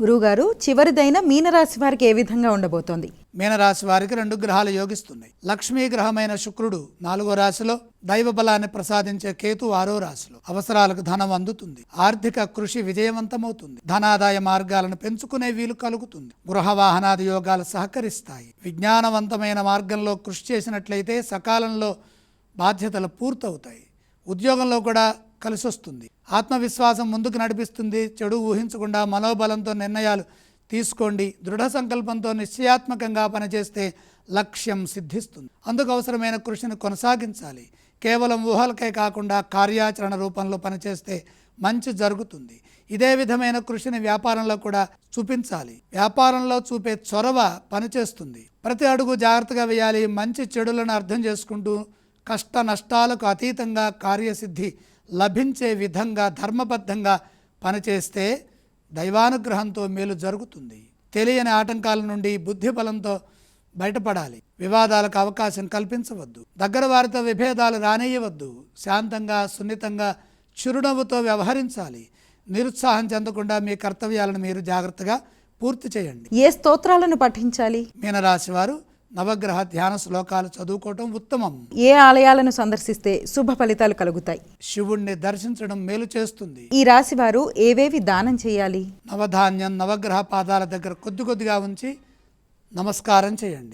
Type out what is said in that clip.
గురువుగారు చివరిదైన మీనరాశి వారికి ఏ విధంగా ఉండబోతోంది? మీనరాశి వారికి రెండు గ్రహాలు యోగిస్తున్నాయి. లక్ష్మీ గ్రహమైన శుక్రుడు నాలుగో రాశిలో దైవ బలాన్ని ప్రసాదించే కేతు ఆరో రాశిలో. అవసరాలకు ధనం అందుతుంది. ఆర్థిక కృషి విజయవంతమవుతుంది. ధనాదాయ మార్గాలను పెంచుకునే వీలు కలుగుతుంది. గృహ వాహనాది యోగాలు సహకరిస్తాయి. విజ్ఞానవంతమైన మార్గంలో కృషి చేసినట్లయితే సకాలంలో బాధ్యతలు పూర్తవుతాయి. ఉద్యోగంలో కూడా కలిసి వస్తుంది ఆత్మవిశ్వాసం ముందుకు నడిపిస్తుంది. చెడు ఊహించకుండా మనోబలంతో నిర్ణయాలు తీసుకోండి. దృఢ సంకల్పంతో నిశ్చయాత్మకంగా పనిచేస్తే లక్ష్యం సిద్ధిస్తుంది. అందుకు అవసరమైన కృషిని కొనసాగించాలి. కేవలం ఊహలకే కాకుండా కార్యాచరణ రూపంలో పనిచేస్తే మంచి జరుగుతుంది. ఇదే విధమైన కృషిని వ్యాపారంలో కూడా చూపించాలి. వ్యాపారంలో చూపే చొరవ పనిచేస్తుంది. ప్రతి అడుగు జాగ్రత్తగా వేయాలి. మంచి చెడులను అర్థం చేసుకుంటూ కష్ట నష్టాలకు అతీతంగా కార్యసిద్ధి లభించే విధంగా ధర్మబద్ధంగా పనిచేస్తే దైవానుగ్రహంతో మేలు జరుగుతుంది. తెలియని ఆటంకాల నుండి బుద్ధి బలంతో బయటపడాలి. వివాదాలకు అవకాశం కల్పించవద్దు. దగ్గర వారితో విభేదాలు రానేయవద్దు శాంతంగా సున్నితంగా చిరునవ్వుతో వ్యవహరించాలి. నిరుత్సాహం చెందకుండా మీ కర్తవ్యాలను మీరు జాగ్రత్తగా పూర్తి చేయండి. ఏ స్తోత్రాలను పఠించాలి? మీనరాశి వారు నవగ్రహ ధ్యాన శ్లోకాలు చదువుకోవటం ఉత్తమం. ఏ ఆలయాలను సందర్శిస్తే శుభ ఫలితాలు కలుగుతాయి? శివుణ్ణి దర్శించడం మేలు చేస్తుంది. ఈ రాశి వారు ఏవేవి దానం చేయాలి? నవధాన్యం నవగ్రహ పాదాల దగ్గర కొద్ది కొద్దిగా ఉంచి నమస్కారం చేయండి.